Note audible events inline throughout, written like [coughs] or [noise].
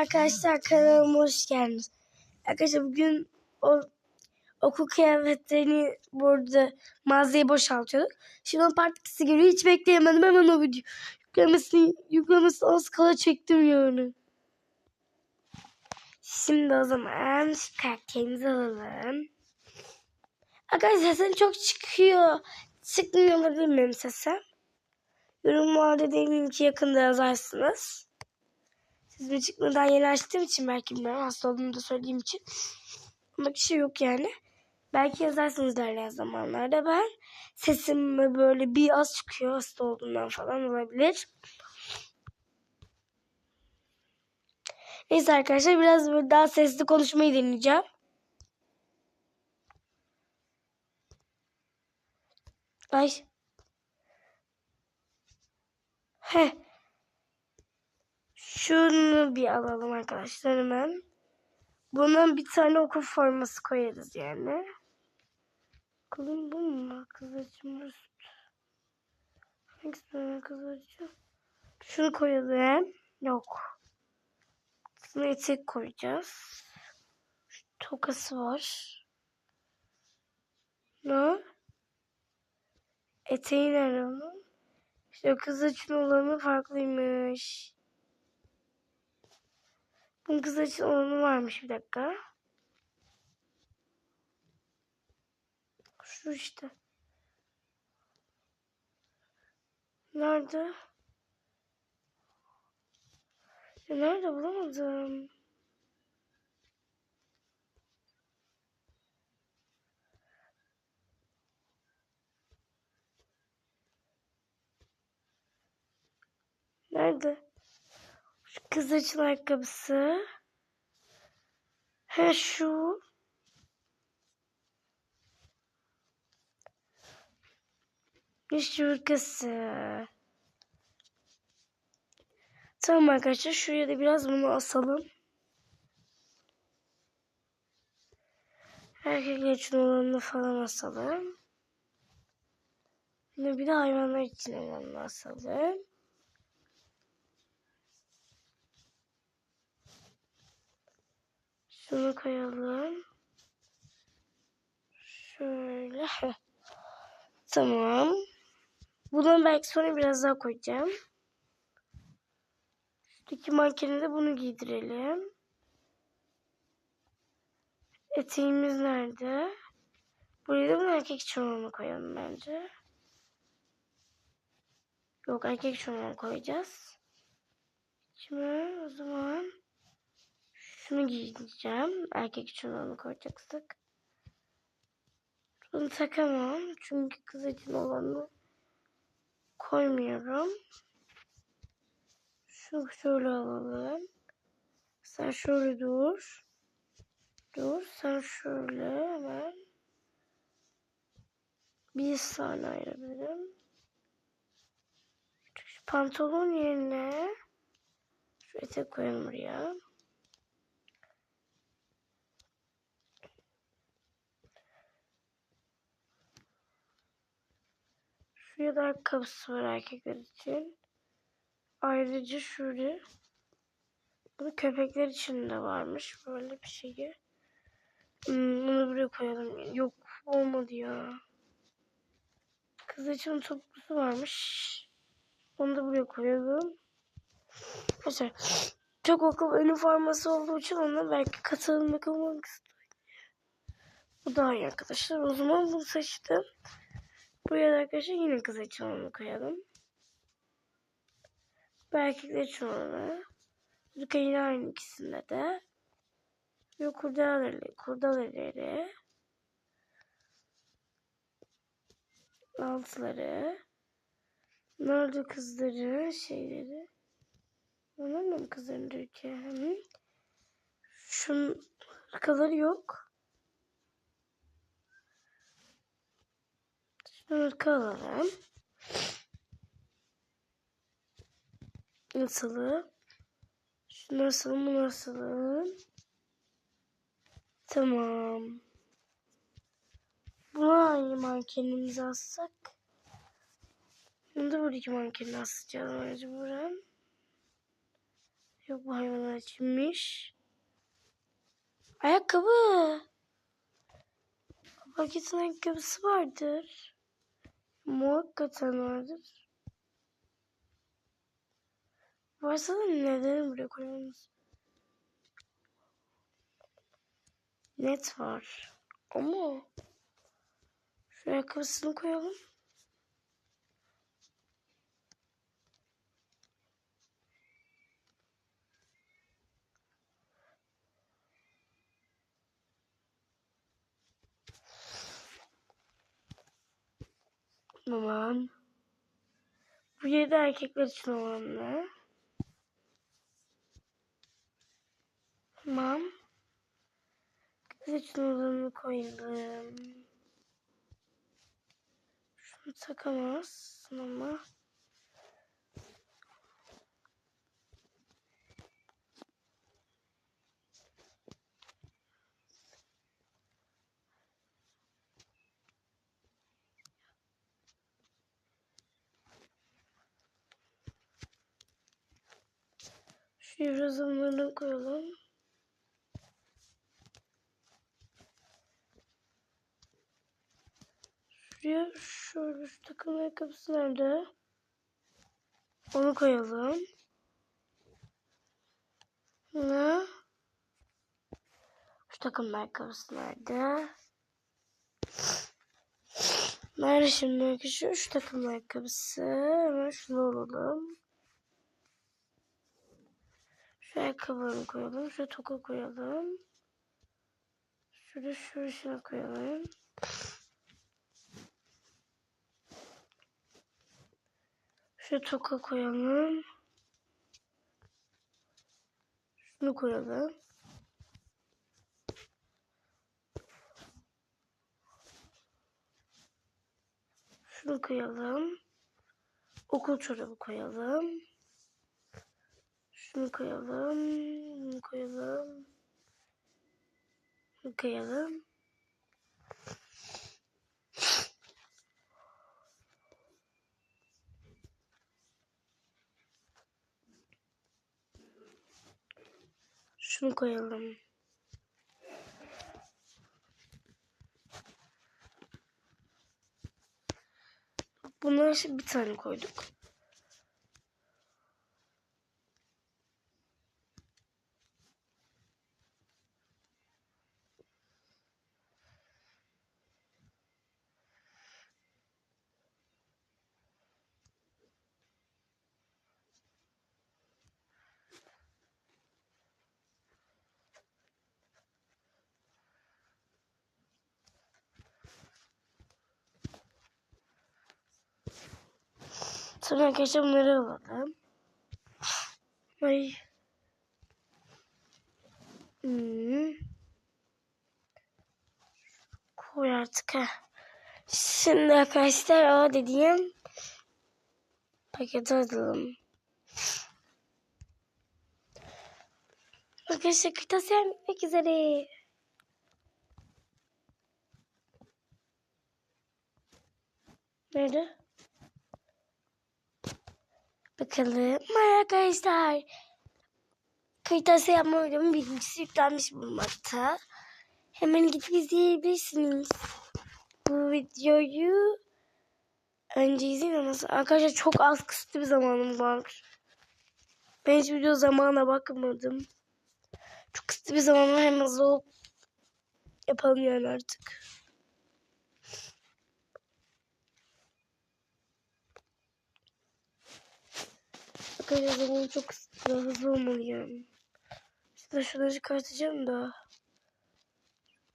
arkadaşlar kanalıma hoş geldiniz. Arkadaşlar bugün o okul kıyafetlerini burada mağazaya boşaltıyorduk. Şimdi o part ikisi geliyor. Hiç bekleyemedim. Hemen o video yüklemesini, yüklemesini az kala çektim yani. Şimdi o zaman karakterimizi alalım. Arkadaşlar sesim çok çıkıyor. Çıkmıyor olabilir miyim sesim? Yorumlarda demin ki yakında yazarsınız. Sizin çıkmadan yeni açtığım için belki bilmiyorum. Hasta olduğumu da söylediğim için. Ama bir şey yok yani. Belki yazarsınız ilerleyen zamanlarda. Ben sesim böyle bir az çıkıyor hasta olduğumdan falan olabilir. Neyse arkadaşlar biraz böyle daha sesli konuşmayı deneyeceğim. Ay. Heh. Şunu bir alalım arkadaşlar hemen. Bundan bir tane okul forması koyarız yani. Okulun bu mu? Kızılcım üst. Hangisi böyle kızılcım? Şunu koyalım. Yok. Şunu etek koyacağız. Şu tokası var. Ne? Eteği nerede onun? İşte kız için olanı farklıymış. Kız için olanı varmış bir dakika. Şu işte. Nerede? Ya nerede bulamadım. Nerede? Kız için ayakkabısı. He şu. İş hırkası. Tamam arkadaşlar şuraya da biraz bunu asalım. Erkekler için olanını falan asalım. Şimdi bir de hayvanlar için olanını asalım. Şunu koyalım. Şöyle. [laughs] Tamam. Bunu belki sonra biraz daha koyacağım. Şuradaki mankene de bunu giydirelim. Eteğimiz nerede? Buraya da bunu erkek çorabını koyalım bence. Yok erkek çorabını koyacağız. Şimdi o zaman şunu giyeceğim. Erkek için onu koyacaksak. Bunu takamam. Çünkü kız için olanı koymuyorum. Şunu şöyle alalım. Sen şöyle dur. Dur. Sen şöyle hemen. Bir saniye ayırabilirim. Pantolon yerine şu etek koyalım buraya. Şuraya da ayakkabısı var erkekler için. Ayrıca şöyle bunu köpekler için de varmış böyle bir şeyi. Hmm, bunu buraya koyalım. Yok olmadı ya. Kız için toplusu varmış. Onu da buraya koyalım. Mesela çok okul üniforması olduğu için ona belki katılmak olmak istiyor. Bu daha iyi arkadaşlar. O zaman bunu seçtim. Buraya da arkadaşlar yine için onu koyalım. Bu erkekler onu. Burada yine aynı ikisinde de. Ve kurdaleleri, kurdaleleri. Altları. Nerede kızları, şeyleri. Onlar mı kızların ülke? Şunun kaları yok. Şunu alalım. Nasılı? Şunu asalım, bunu asalım. Tamam. Buna hangi mankenimizi assak? Bunu da buradaki mankenini asacağız mecburen. Yok bu hayvanlar içinmiş. Ayakkabı. Paketin ayakkabısı vardır. Muhakkaten vardır. Varsa da neden buraya koyuyorsunuz? Net var. Ama şu ayakkabısını koyalım. Tamam. Bu yedi erkekler için olan ne? Tamam. Kız için olanı koyalım. Şunu takamazsın ama. Şu yazımlarını koyalım. Şuraya şöyle şu takım ayakkabısı nerede? Onu koyalım. Ne? Şu takım ayakkabısı nerede? Nerede şimdi şu, şu takım ayakkabısı? Hemen şunu alalım. Şu ayakkabılarını koyalım. Şu toka koyalım. Şurada şurasına koyalım. Şu toka koyalım. Şunu koyalım. Şunu koyalım. Okul çorabı koyalım. Şunu koyalım. Bunu koyalım. Bunu koyalım. Şunu koyalım. Bunları şimdi bir tane koyduk. Sonra arkadaşlar bunları alalım. Ay. Hmm. Koy artık ha. Şimdi arkadaşlar o dediğim paketi alalım. Arkadaşlar kırtasiye bitmek üzere. Nerede? Bakalım arkadaşlar. Kırtasiye yapma videomun birincisi yüklenmiş bulunmakta. Hemen gidip izleyebilirsiniz. Bu videoyu önce izleyin ama arkadaşlar çok az kısıtlı bir zamanım var. Ben hiç video zamana bakmadım. Çok kısıtlı bir zaman var hemen hızlı yapalım yani artık. Arkadaşlar zaman çok kısıtlı hızlı olmalıyım. Size şunları çıkartacağım da.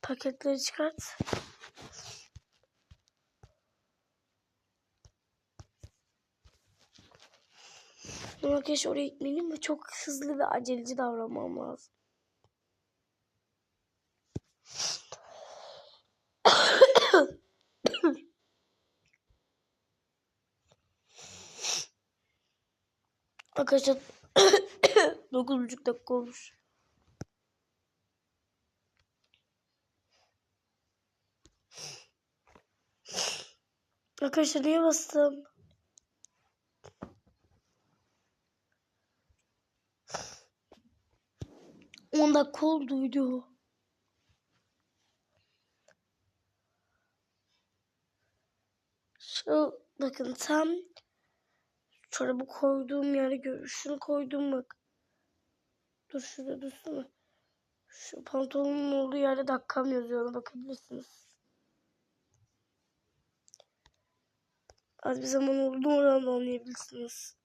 Paketleri çıkart. Arkadaşlar oraya gitmeliyim ve çok hızlı ve aceleci davranmam lazım. Arkadaşlar [coughs] 9,5 dakika olmuş. Arkadaşlar niye bastım? 10 dakika oldu video. Şu bakın tam çorabı koyduğum yere gör. Şunu koydum bak. Dur şurada dursana. Şu pantolonun olduğu yerde dakikam yazıyor. Bakabilirsiniz. Az bir zaman oldu oradan da anlayabilirsiniz.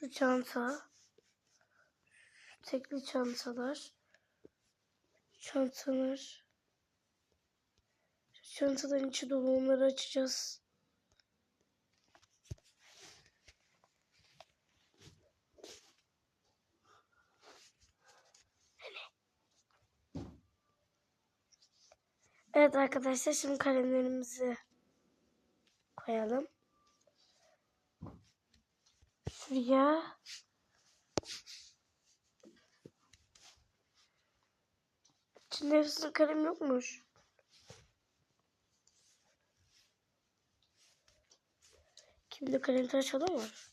Şu çanta. Tekli çantalar. Çantalar. Şu çantaların içi dolu onları açacağız. Evet arkadaşlar şimdi kalemlerimizi koyalım. Şuraya İçinde hepsinin kalem yokmuş. Kimde kalem tıraş adam var?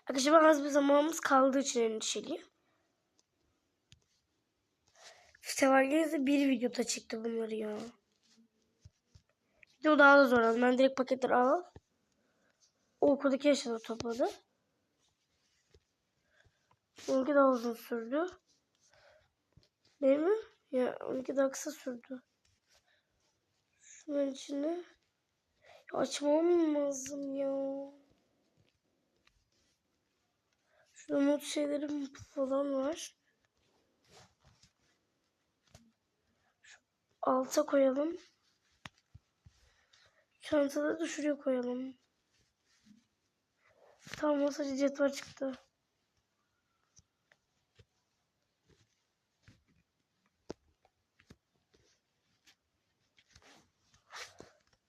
Arkadaşlar az bir zamanımız kaldığı için endişeliyim. Severgenizde bir videoda çıktı bunları ya. Video daha da zor. Ben direkt paketleri al. O okuldaki yaşını topladı. Onunki daha uzun sürdü. Değil mi? Ya onunki daha kısa sürdü. Şunun içine ya açmam lazım ya. Şurada not şeylerim falan var. Alta koyalım. Çantada da şuraya koyalım. Tamam masajı cetvel çıktı.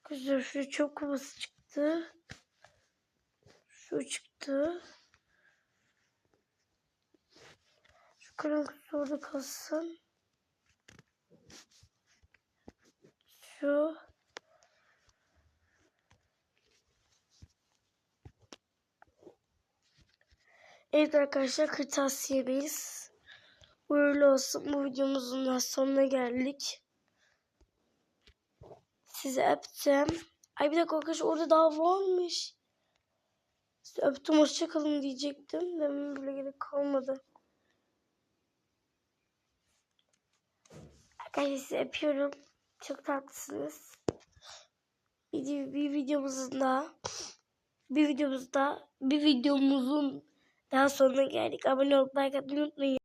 Güzel şu çok kovası çıktı. Şu çıktı. Şu kalem kutusu orada kalsın. Şu. Evet arkadaşlar kırtasiyedeyiz. Uğurlu olsun. Bu videomuzun da sonuna geldik. Sizi öptüm. Ay bir dakika arkadaşlar orada daha varmış. Sizi öptüm hoşçakalın diyecektim. Demin bile gerek kalmadı. Arkadaşlar sizi öpüyorum. Çok tatlısınız. Bir, bir videomuzun da bir videomuzda bir videomuzun daha sonuna geldik. Abone olup like atmayı unutmayın.